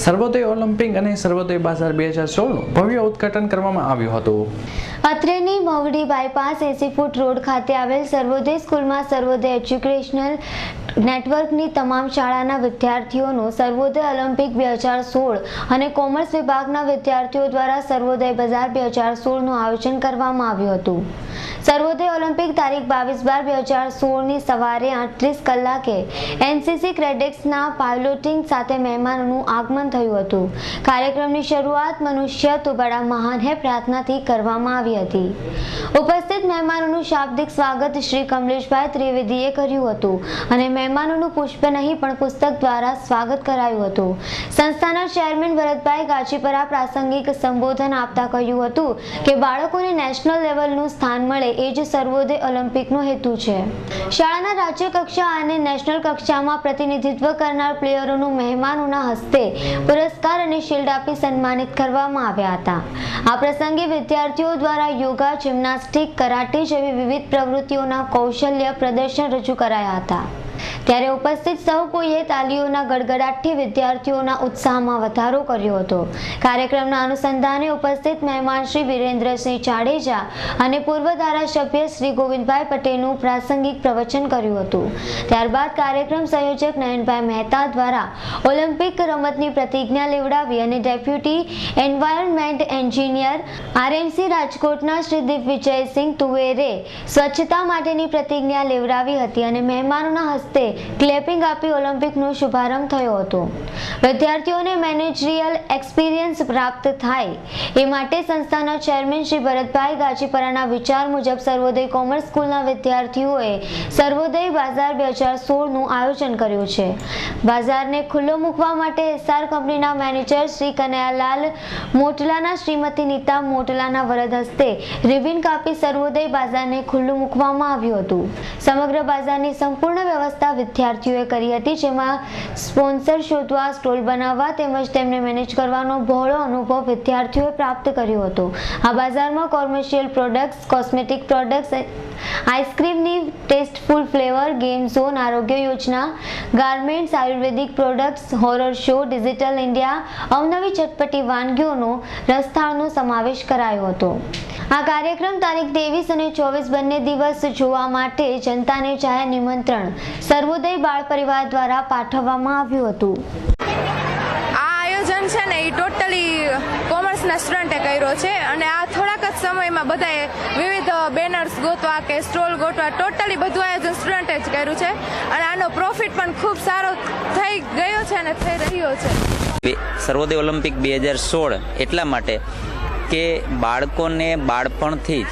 સર્વોદય Olympic અને સર્વોદય બાજાર બે હજાર સોળનું ભવ્ય ઉદઘાટન કરવામાં આવ્યું હતું. અત્રેની મવડી બાયપાસ એસી ફૂટ રોડ ખાતે આવેલ સર્વોદય સ્કૂલમાં સર્વોદય એજ્યુકેશનલ નેટવર્કની તમામ શાળાના વિદ્યાર્થીઓનું સર્વોદય ઓલિમ્પિક બે હજાર સોળ અને કોમર્સ વિભાગના વિદ્યાર્થીઓ દ્વારા સર્વોદય બજાર બે હજાર સોળનું આયોજન કરવામાં આવ્યું હતું. સર્વોદય ઓલિમ્પિક તારીખ બાવીસ બાર બે હજાર સોળની સવારે આઠત્રીસ કલાકે એનસીસી ક્રેડેક્સના પાયલોટિંગ સાથે મહેમાનોનું આગમન થયું હતું. કાર્યક્રમની શરૂઆત મનુષ્ય તુબડા મહાન હે પ્રાર્થનાથી કરવામાં આવી હતી. ઉપસ્થિત મહેમાનોનું શાબ્દિક સ્વાગત શ્રી કમલેશભાઈ ત્રિવેદીએ કર્યું હતું અને મહેમાનોનું પુષ્પ નહીં પણ પુસ્તક દ્વારા સ્વાગત કરાયું હતું. સંસ્થાના ચેરમેન ભરતભાઈ ગાજીપરા પ્રાસંગિક સંબોધન આપતા કહ્યું હતું કે બાળકોને નેશનલ લેવલનું સ્થાન મળે એ જ સર્વોદય ઓલિમ્પિકનો હેતુ છે. શાળાના રાજ્ય કક્ષા અને નેશનલ કક્ષામાં પ્રતિનિધિત્વ કરનાર પ્લેયરોનું મહેમાનોના હસ્તે પુરસ્કાર અને શિલ્ડ આપી સન્માનિત કરવામાં આવ્યા હતા. આ પ્રસંગે વિદ્યાર્થીઓ દ્વારા યોગા, જિમ્નાસ્ટિક, કરાટે જેવી વિવિધ પ્રવૃત્તિઓના કૌશલ્ય પ્રદર્શન રજૂ કરાયા હતા. ત્યારે ઉપસ્થિત સૌ કોઈએ તાલીઓના ગડગડાટથી વિદ્યાર્થીઓના ઉત્સાહમાં વધારો કર્યો હતો. કાર્યક્રમના અનુસંધાને ઉપસ્થિત મહેમાન શ્રી વિરેન્દ્રસિંહ જાડેજા અને પૂર્વ ધારાસભ્ય શ્રી ગોવિંદભાઈ પટેલનું પ્રાસંગિક પ્રવચન કર્યું હતું. ત્યારબાદ કાર્યક્રમ સંયોજક નયનભાઈ મહેતા દ્વારા ઓલિમ્પિક રમતની પ્રતિજ્ઞા લેવડાવી અને ડેપ્યુટી એન્વાયરમેન્ટ એન્જિનિયર આરએમસી રાજકોટના શ્રી દિગ્વિજયસિંહ તુવેરે સ્વચ્છતા માટેની પ્રતિજ્ઞા લેવડાવી હતી અને મહેમાનોના હસ્તે ક્લેપિંગ આપી ઓલિમ્પિકનો શુભારંભ થયો હતો. વિદ્યાર્થીઓને મેનેજરિયલ એક્સપિરિયન્સ પ્રાપ્ત થાય એ માટે સંસ્થાના ચેરમેન શ્રી ભરતભાઈ ગાજીપરાના વિચાર મુજબ સર્વોદય કોમર્સ સ્કૂલના વિદ્યાર્થીઓએ સર્વોદય બાજાર બે હજાર સોળનું આયોજન કર્યું છે. બાજારને ખુલ્લો મૂકવા માટે એસઆર કંપનીના મેનેજર શ્રી કનૈયાલાલ મોટલાના શ્રીમતી નીતા મોટલાના વરદ હસ્તે રિબિન કાપી સર્વોદય બાજારને ખુલ્લું મૂકવામાં આવ્યું હતું. સમગ્ર બાજારની સંપૂર્ણ વ્યવસ્થા વિદ્યાર્થીઓએ કરી હતી, જેમાં સ્પોન્સર શોધવા, સ્ટોલ બનાવવા તેમજ તેમને મેનેજ કરવાનો બહોળો અનુભવ વિદ્યાર્થીઓએ પ્રાપ્ત કર્યો હતો. આ બજારમાં કોમર્શિયલ પ્રોડક્ટ્સ, કોસ્મેટિક પ્રોડક્ટ્સ, આઈસ્ક્રીમની ટેસ્ટફુલ ફ્લેવર, ગેમ ઝોન, આરોગ્ય યોજના, garments, ayurvedic products, horror show, digital India, અવનવી ચટપટી વાનગીઓનો રસથાળનો સમાવેશ કરાયો હતો. આ કાર્યક્રમ તારીખ ત્રેવીસ અને ચોવીસ બંને દિવસ જોવા માટે જનતાને જાહેર નિમંત્રણ. સર્વોદય બાળ પરિવાર દ્વારા પાઠવવામાં આવ્યું હતું. આ આયોજન છે ને એ ટોટલી કોમર્સના સ્ટુડન્ટે કર્યો છે અને આ થોડાક જ સમયમાં બધાએ વિવિધ બેનર્સ ગોતવા કે સ્ટોલ ગોતવા ટોટલી બધું આયોજન સ્ટુડન્ટે જ કર્યું છે. અને આનો પ્રોફિટ પણ ખૂબ સારો થઈ ગયો છે અને થઈ રહ્યો છે. બે- સર્વોદય ઓલિમ્પિક બે હજાર સોળ એટલા માટે કે બાળકોને બાળપણથી જ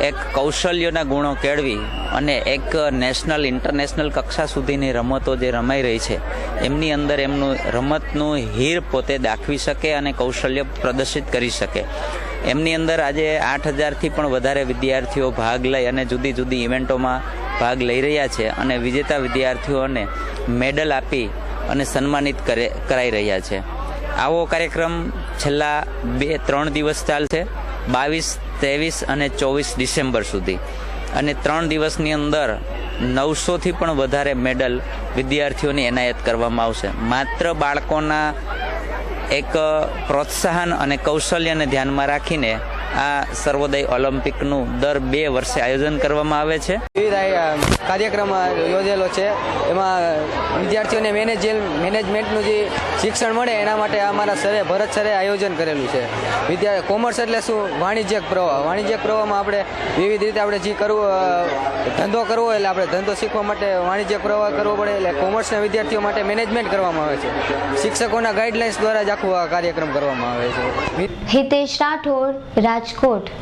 એક કૌશલ્યોના ગુણો કેળવી અને એક નેશનલ, ઇન્ટરનેશનલ કક્ષા સુધીની રમતો જે રમાઈ રહી છે, એમની અંદર એમનું રમતનું હીર પોતે દાખવી શકે અને કૌશલ્ય પ્રદર્શિત કરી શકે. એમની અંદર આજે આઠ હજારથી પણ વધારે વિદ્યાર્થીઓ ભાગ લઈ અને જુદી જુદી ઇવેન્ટોમાં ભાગ લઈ રહ્યા છે અને વિજેતા વિદ્યાર્થીઓને મેડલ આપી અને સન્માનિત કરે, કરાઈ રહ્યા છે. આવો કાર્યક્રમ છેલ્લા બે, ત્રણ દિવસ ચાલશે. બાવીસ ત્રેવીસ અને ચોવીસ ડિસેમ્બર સુધી. અને ત્રણ દિવસની અંદર નવસોથી પણ વધારે મેડલ વિદ્યાર્થીઓને એનાયત કરવામાં આવશે. માત્ર બાળકોના એક પ્રોત્સાહન અને કૌશલ્યને ધ્યાનમાં રાખીને આ સર્વોદય ઓલિમ્પિકનું દર બે વર્ષે આયોજન કરવામાં આવે છે. વિવિધ કાર્યક્રમ યોજેલો છે. એમાં વિદ્યાર્થીઓને મેનેજેલ મેનેજમેન્ટનું જે શિક્ષણ મળે એના માટે અમારા સરે ભરત સરે આયોજન કરેલું છે. વિદ્યા કોમર્સ એટલે શું? વાણિજ્યક પ્રવાહ. વાણિજ્યક પ્રવાહમાં આપણે વિવિધ રીતે આપણે જે કરવું ધંધો કરવો એટલે આપણે ધંધો શીખવા માટે વાણિજ્યક પ્રવાહ કરવો પડે એટલે કોમર્સના વિદ્યાર્થીઓ માટે મેનેજમેન્ટ કરવામાં આવે છે. શિક્ષકોના ગાઈડલાઇન્સ દ્વારા જ આખું આ કાર્યક્રમ કરવામાં આવે છે. હિતેશ રાઠોડ Rajkot.